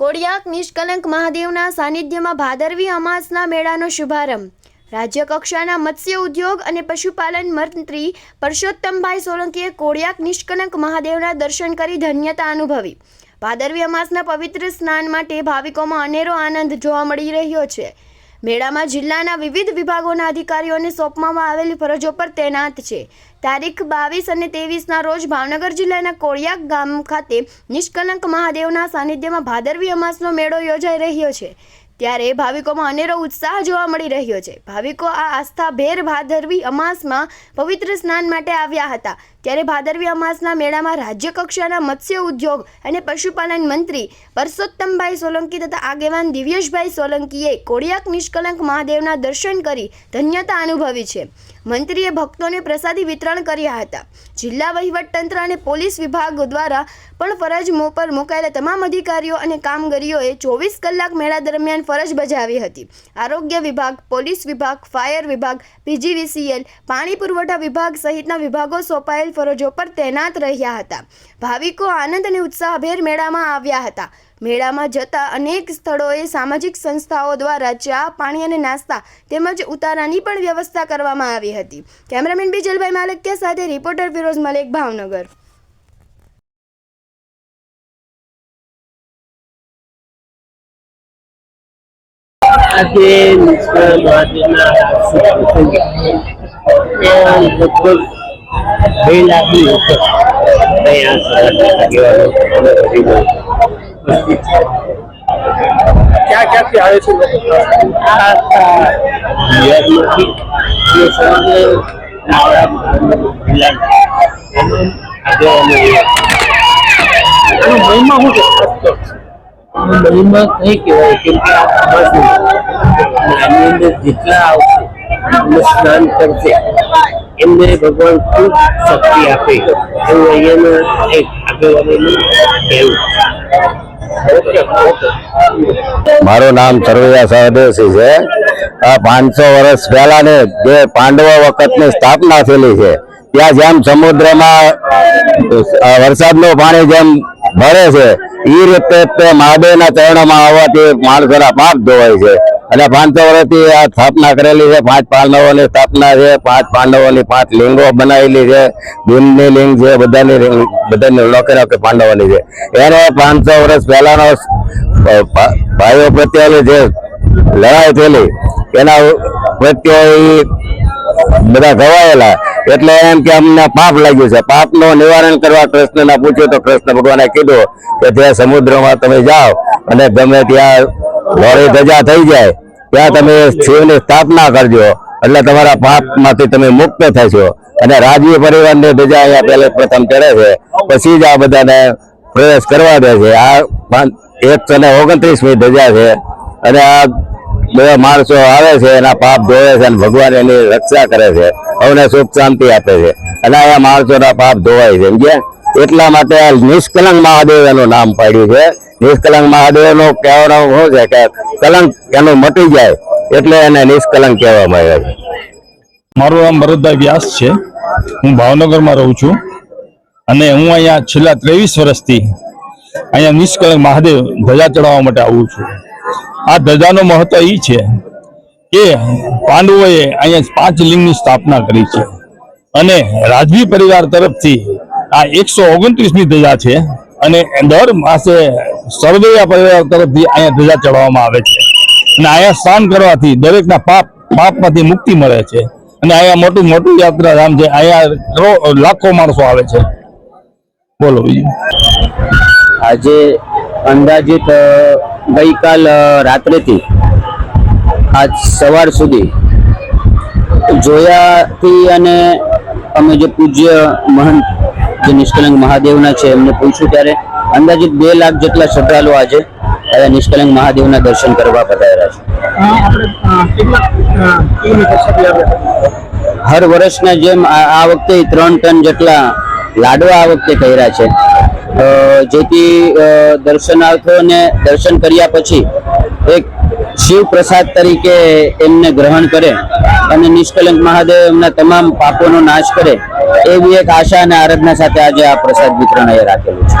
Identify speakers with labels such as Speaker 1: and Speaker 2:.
Speaker 1: કોડિયાક નિષ્કલંક મહાદેવના સાનિધ્યમાં ભાદરવી અમાસના મેળાનો શુભારંભ. રાજ્ય કક્ષાના મત્સ્ય ઉદ્યોગ અને પશુપાલન મંત્રી પરસોત્તમભાઈ સોલંકીએ કોડિયાક નિષ્કલંક મહાદેવના દર્શન કરી ધન્યતા અનુભવી. ભાદરવી અમાસના પવિત્ર સ્નાન માટે ભાવિકોમાં અનેરો આનંદ જોવા મળી રહ્યો છે. મેળામાં જિલ્લાના વિવિધ વિભાગોના અધિકારીઓને સોંપવામાં આવેલી ફરજો પર તૈનાત છે. તારીખ બાવીસ અને ત્રેવીસના રોજ ભાવનગર જિલ્લાના કોળિયાક ગામ ખાતે નિષ્કલંક મહાદેવના સાનિધ્યમાં ભાદરવી અમાસનો મેળો યોજાઈ રહ્યો છે. ત્યારે ભાવિકોમાં અનેરો ઉત્સાહ જોવા મળી રહ્યો છે. ભાવિકો આ આસ્થાભેર ભાદરવી અમાસમાં પવિત્ર સ્નાન માટે આવ્યા હતા. ત્યારે ભાદરવી અમાસના મેળામાં રાજ્ય કક્ષાના મત્સ્ય ઉદ્યોગ અને પશુપાલન મંત્રી પરસોત્તમભાઈ સોલંકી તથા આગેવાન દિવ્યેશભાઈ સોલંકીએ કોડિયાક નિષ્કલંક મહાદેવના દર્શન કરી ધન્યતા અનુભવી છે. મંત્રીએ ભક્તોને પ્રસાદી વિતરણ કર્યા હતા. જિલ્લા વહીવટતંત્ર અને પોલીસ વિભાગ દ્વારા પણ ફરજ પર મુકાયેલા તમામ અધિકારીઓ અને કામગરીઓએ ચોવીસ કલાક મેળા દરમિયાન ફરજ બજાવી હતી. આરોગ્ય વિભાગ, પોલીસ વિભાગ, ફાયર વિભાગ, પીજીવીસીએલ, પાણી પુરવઠા વિભાગ સહિતના વિભાગો સોંપાયેલ ફરજો પર તૈનાત રહ્યા હતા. ભાવિકો આનંદ અને ઉત્સાહભેર મેળામાં આવ્યા હતા. મેળામાં જતા અનેક સ્થળોએ સામાજિક સંસ્થાઓ દ્વારા ચા, પાણી અને નાસ્તા તેમજ ઉતારાની પણ વ્યવસ્થા કરવામાં આવી હતી. કેમેરામેન બીજલભાઈ માલકિયા સાથે રિપોર્ટર ફિરોઝ મલેક, ભાવનગર.
Speaker 2: આજે મહાદેવના લગભગ બે ઉપર. અને વડીલો ઉપસ્થિત છે.
Speaker 3: ક્યાં આવે છે? મહિમા શું છે?
Speaker 2: મહિમા કઈ કહેવાય કેમ કે આની અંદર જેટલા આવશે સ્નાન કરશે. એમને ભગવાન ખૂબ શક્તિ આપે. એવું અહીંયાના એક આગેવાનોનું કહેવું.
Speaker 4: મારું નામ સરવૈયા સહદેવસિંહ છે. આ પાંચસો વર્ષ પહેલાની જે પાંડવો વખતની સ્થાપના થયેલી છે, ત્યાં જેમ સમુદ્રમાં વરસાદનું પાણી જેમ ભરે છે એ રીતે તે મહાદેવના ચરણોમાં આવવાથી માણસોના પાપ ધોવાય છે. અને પાંચસો વર્ષથી આ સ્થાપના કરેલી છે, પાંચ પાંડવોની સ્થાપના છે, પાંચ પાંડવોની પાંચ લિંગો બનાવેલી છે, ભીમની લિંગ છે, બધાની લિંગ, બધાની લોકેરા કે પાંડવોની છે. એને પાંચસો વર્ષ પહેલાનો ભાઈઓ પ્રત્યેની જે લડાઈ થયેલી, એના પ્રત્યે બધા ગવાયેલા એટલે એમ કે અમને પાપ લાગ્યું છે. પાપનું નિવારણ કરવા કૃષ્ણને પૂછ્યું તો કૃષ્ણ ભગવાને કીધું કે ત્યાં સમુદ્રમાં તમે જાઓ અને ગમે ત્યાં લોરી ધજા થઈ જાય, ત્યાં તમે શિવની સ્થાપના કરજો. એટલે તમારા પાપમાંથી તમે મુક્ત થશો. અને રાજવી પરિવારની ધજા અહીંયા પહેલે પ્રથમ ચડે છે. પછી જ આ બધાને પ્રવેશ કરવા દે છે. આ એકસો ને ઓગણત્રીસમી ધજા છે. અને આ બધા માણસો આવે છે, એના પાપ ધોવે છે અને ભગવાન એની રક્ષા કરે છે. અમને સુખ શાંતિ આપે છે. અને આ માણસોના પાપ ધોવાય છે. સમજ્યા? એટલા માટે આ નિષ્કલંક મહાદેવ એનું નામ પાડ્યું છે. નિષ્કલંક મહાદેવ કહેવાનો કહેવાનું શું છે કે કલંક એનું મટી જાય એટલે એને નિષ્કલંક કહેવામાં આવે છે.
Speaker 5: મારું નામ ભરતભાઈ વ્યાસ છે. હું ભાવનગરમાં રહું છું. અને હું અહીંયા છેલ્લા ત્રેવીસ વર્ષથી અહીંયા નિષ્કલંક મહાદેવ ધજા ચડાવવા માટે આવું છું. આ ધજાનું મહત્વ એ છે કે પાંડવોએ અહીંયા પાંચ લિંગની સ્થાપના કરી છે. અને રાજવી પરિવાર તરફથી આ એકસો ઓગણત્રીસમી ધજા છે. અને દર માસે સર્વૈયા પરિવાર તરફથી અહીંયા ધજા ચડાવવામાં આવે છે. અને અહીંયા સ્નાન કરવાથી દરેકના પાપ, પાપમાંથી મુક્તિ મળે છે. અને અહીંયા મોટું મોટું યાત્રાધામ છે. અહીંયા લાખો માણસો આવે છે. બોલો
Speaker 2: આજે અંદાજિત ગઈકાલ રાત્રેથી આજ સવાર સુધી જોયાથી અને અમે જે પૂજ્ય મહંત, જે નિષ્કલંક મહાદેવના છે, એમને પૂછ્યું ત્યારે અંદાજિત બે લાખ જેટલા શ્રદ્ધાળુઓ આજે નિષ્કલંક મહાદેવના દર્શન કરવા પધાર્યા છે. હર વર્ષના જેમ આ વખતે ત્રણ ટન જેટલા લાડવા આ વખતે કર્યા છે. જેથી દર્શનાર્થોને દર્શનાર્થીઓને દર્શન કર્યા પછી એક શિવ પ્રસાદ તરીકે એમને ગ્રહણ કરે અને નિષ્કલંક મહાદેવ એમના તમામ પાપોનો નાશ કરે એવી એક આશા અને આરાધના સાથે આજે આ પ્રસાદ વિતરણ એ રાખેલું છે.